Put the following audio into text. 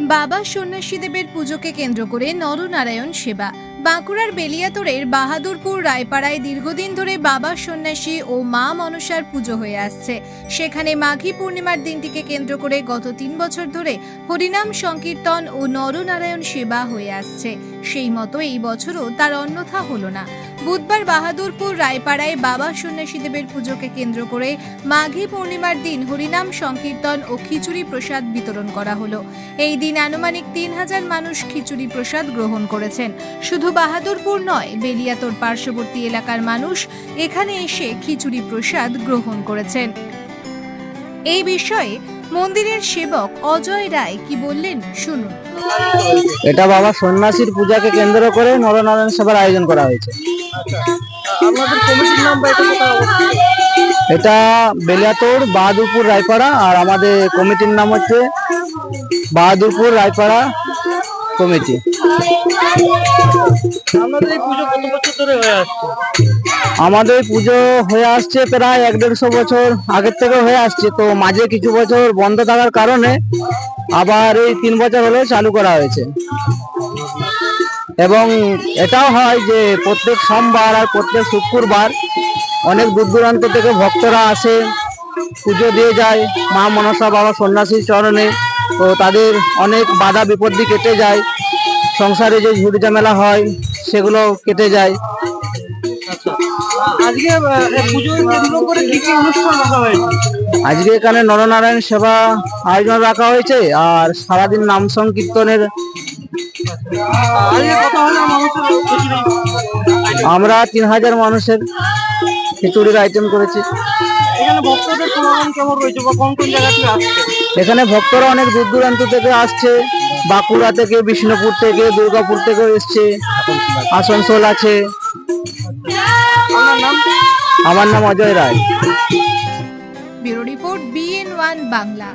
বাবা সন্ন্যাসীদেবের পুজোকে কেন্দ্র করে নরনারায়ণ সেবা। বাঁকুড়ার বেলিয়াতোড়ের বাহাদুরপুর রায়পাড়ায় দীর্ঘদিন ধরে বাবা সন্ন্যাসী ও মা মনসার পুজো হয়ে আসছে। সেখানে মাঘী পূর্ণিমার দিনটিকে কেন্দ্র করে গত তিন বছর ধরে হরিনাম সংকীর্তন ও নরনারায়ণ সেবা হয়ে আসছে। সেই মতো এই বছরও তার অন্যথা হলো না। বুধবার বাহাদুরপুর রায়পাড়ায় বাবা সন্ন্যাসীদেবের পুজোকে কেন্দ্র করে মাঘী পূর্ণিমার দিন হরিনাম, সংকীর্তন ও খিচুড়ি প্রসাদ বিতরণ করা হলো। এই দিন আনুমানিক তিন হাজার মানুষ খিচুড়ি প্রসাদ গ্রহণ করেছেন। শুধু বাহাদুরপুর নয়, বেলিয়াতোর পার্শ্ববর্তী এলাকার মানুষ এখানে এসে খিচুড়ি প্রসাদ গ্রহণ করেছেন। এই বিষয়ে মন্দিরের সেবক অজয় রায় কি বললেন শুনুন। এটা বাবা সন্ন্যাসীর পূজাকে কেন্দ্র করে নরনারায়ণ সভার আয়োজন করা হয়েছে। আপনাদের কমিটির নাম বা এটা বেলিয়াতোড় বাহাদুরপুর রায়পাড়া আর আমাদের কমিটির নাম হচ্ছে বাহাদুরপুর রায়পাড়া কমিটি। আপনাদের এই পুজো কত বছর ধরে হয়ে আসছে? আমাদের পুজো হয়ে আসছে প্রায় এক দেড়শো বছর আগের থেকে হয়ে আসছে তো মাঝে কিছু বছর বন্ধ থাকার কারণে আবার এই তিন বছর হলে চালু করা হয়েছে। এবং এটাও হয় যে প্রত্যেক সোমবার আর প্রত্যেক শুক্রবার অনেক দূর দূরান্ত থেকে ভক্তরা আসে পুজো দিয়ে যায় মা মনসা বাবা সন্ন্যাসীর চরণে তো তাদের অনেক বাধা বিপত্তি কেটে যায় সংসারে যে ঝুট ঝামেলা হয় সেগুলো কেটে যায়। আজকে এখানে নরনারায়ণ সেবা আয়োজন রাখা হয়েছে আর সারাদিন নাম সংকীর্তনের আমরা তিন হাজার মানুষের খিচুড়ির আইটেম করেছি। এখানে ভক্তদের সমাগম কেমন রয়েছে বা কোন কোন জায়গা থেকে আসছে? এখানে ভক্তরা অনেক দূর দূরান্ত থেকে আসছে। বাঁকুড়া থেকে বিষ্ণুপুর থেকে দুর্গাপুর থেকে এসছে। আসানসোল আছে। আমার নাম Ajay Roy. Bureau report BN one Bangla.